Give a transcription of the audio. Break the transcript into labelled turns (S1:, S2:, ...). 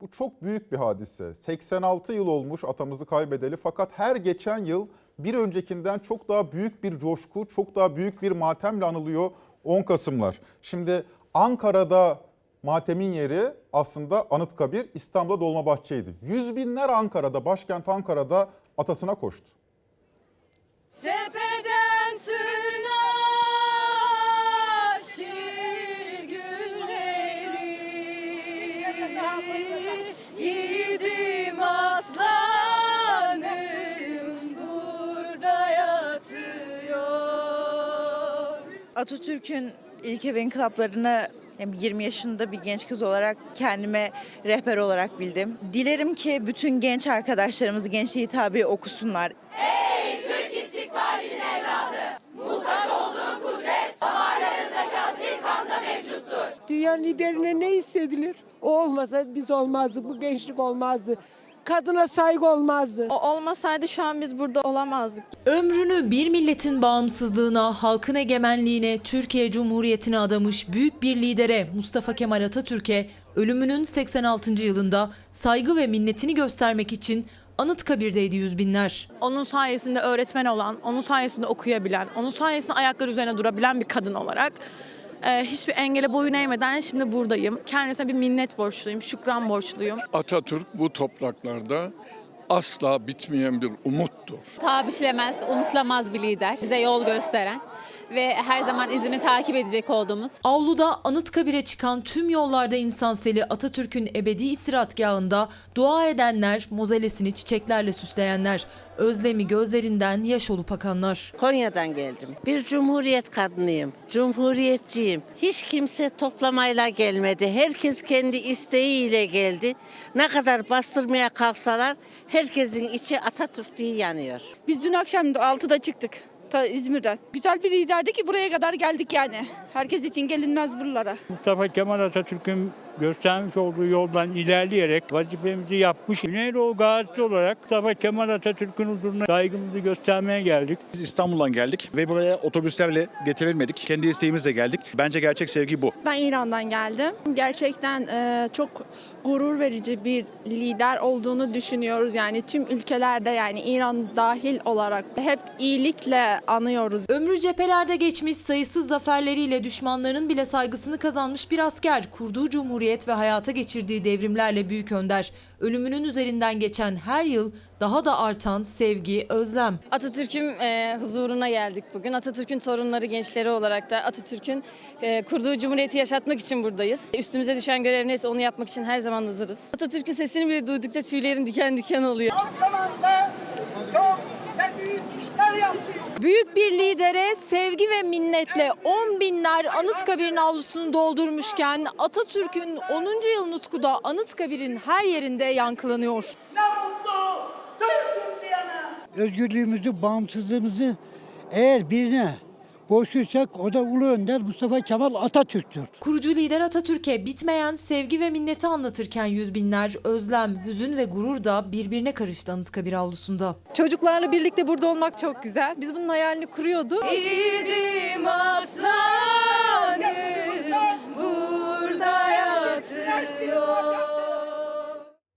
S1: Bu çok büyük bir hadise. 86 yıl olmuş atamızı kaybedeli fakat her geçen yıl bir öncekinden çok daha büyük bir coşku, çok daha büyük bir matemle anılıyor 10 Kasımlar. Şimdi Ankara'da matemin yeri aslında Anıtkabir, İstanbul'da Dolmabahçe'ydi. Yüz binler Ankara'da, başkent Ankara'da atasına koştu.
S2: Tepeden tırnağa şiir gülleri Yiğidim aslanım burada yatıyor
S3: Atatürk'ün ilke ve inkılaplarını hem 20 yaşında bir genç kız olarak kendime rehber olarak bildim. Dilerim ki bütün genç arkadaşlarımız gençliği tabi okusunlar.
S4: Dünya liderine ne hissedilir? O olmasa biz olmazdı, bu gençlik olmazdı. Kadına saygı olmazdı.
S5: O olmasaydı şu an biz burada olamazdık.
S6: Ömrünü bir milletin bağımsızlığına, halkın egemenliğine, Türkiye Cumhuriyeti'ne adamış büyük bir lidere Mustafa Kemal Atatürk'e ölümünün 86. yılında saygı ve minnetini göstermek için Anıtkabir'deydi yüz binler.
S5: Onun sayesinde öğretmen olan, onun sayesinde okuyabilen, onun sayesinde ayakları üzerine durabilen bir kadın olarak e, hiçbir engele boyun eğmeden şimdi buradayım. Kendisine bir minnet borçluyum, şükran borçluyum.
S7: Atatürk bu topraklarda asla bitmeyen bir umuttur.
S8: Paha biçilemez, unutulamaz bir lider. Bize yol gösteren ve her zaman izini takip edecek olduğumuz
S6: Avluda Anıtkabir'e çıkan tüm yollarda insanseli Atatürk'ün ebedi istirahatgahında dua edenler, mozelesini çiçeklerle süsleyenler, özlemi gözlerinden yaş olup akanlar.
S9: Konya'dan geldim. Bir cumhuriyet kadınıyım. Cumhuriyetçiyim. Hiç kimse toplamayla gelmedi. Herkes kendi isteğiyle geldi. Ne kadar bastırmaya kalksalar herkesin içi Atatürk diye yanıyor.
S10: Biz dün akşam 6'da çıktık ta İzmir'den. Güzel bir liderdi ki buraya kadar geldik yani. Herkes için gelinmez buralara.
S11: Mustafa Kemal Atatürk'ün göstermiş olduğu yoldan ilerleyerek vazifemizi yapmış. Güneydoğu gazisi olarak Mustafa Kemal Atatürk'ün huzuruna saygımızı göstermeye geldik.
S12: Biz İstanbul'dan geldik ve buraya otobüslerle getirilmedik. Kendi isteğimizle geldik. Bence gerçek sevgi bu.
S10: Ben İran'dan geldim. Gerçekten e, çok gurur verici bir lider olduğunu düşünüyoruz. Yani tüm ülkelerde yani İran dahil olarak hep iyilikle anıyoruz.
S6: Ömrü cephelerde geçmiş sayısız zaferleriyle düşmanların bile saygısını kazanmış bir asker, kurduğu cumhuriyet ve hayata geçirdiği devrimlerle büyük önder. Ölümünün üzerinden geçen her yıl daha da artan sevgi, özlem.
S2: Atatürk'ün e, huzuruna geldik bugün. Atatürk'ün torunları, gençleri olarak da Atatürk'ün e, kurduğu cumhuriyeti yaşatmak için buradayız. Üstümüze düşen görev neyse onu yapmak için her zaman hazırız. Atatürk'ün sesini bile duydukça tüylerin diken diken oluyor.
S5: Büyük bir lidere sevgi ve minnetle 10 binler Anıtkabir'in avlusunu doldurmuşken Atatürk'ün 10. yıl nutku da Anıtkabir'in her yerinde yankılanıyor.
S4: Özgürlüğümüzü, bağımsızlığımızı eğer birine borçluysak o da Ulu Önder Mustafa Kemal Atatürk'tür.
S6: Kurucu lider Atatürk'e bitmeyen sevgi ve minneti anlatırken yüz binler özlem, hüzün ve gurur da birbirine karıştı Anıtkabir avlusunda.
S5: Çocuklarla birlikte burada olmak çok güzel. Biz bunun hayalini kuruyorduk.
S2: Yiğidim aslanım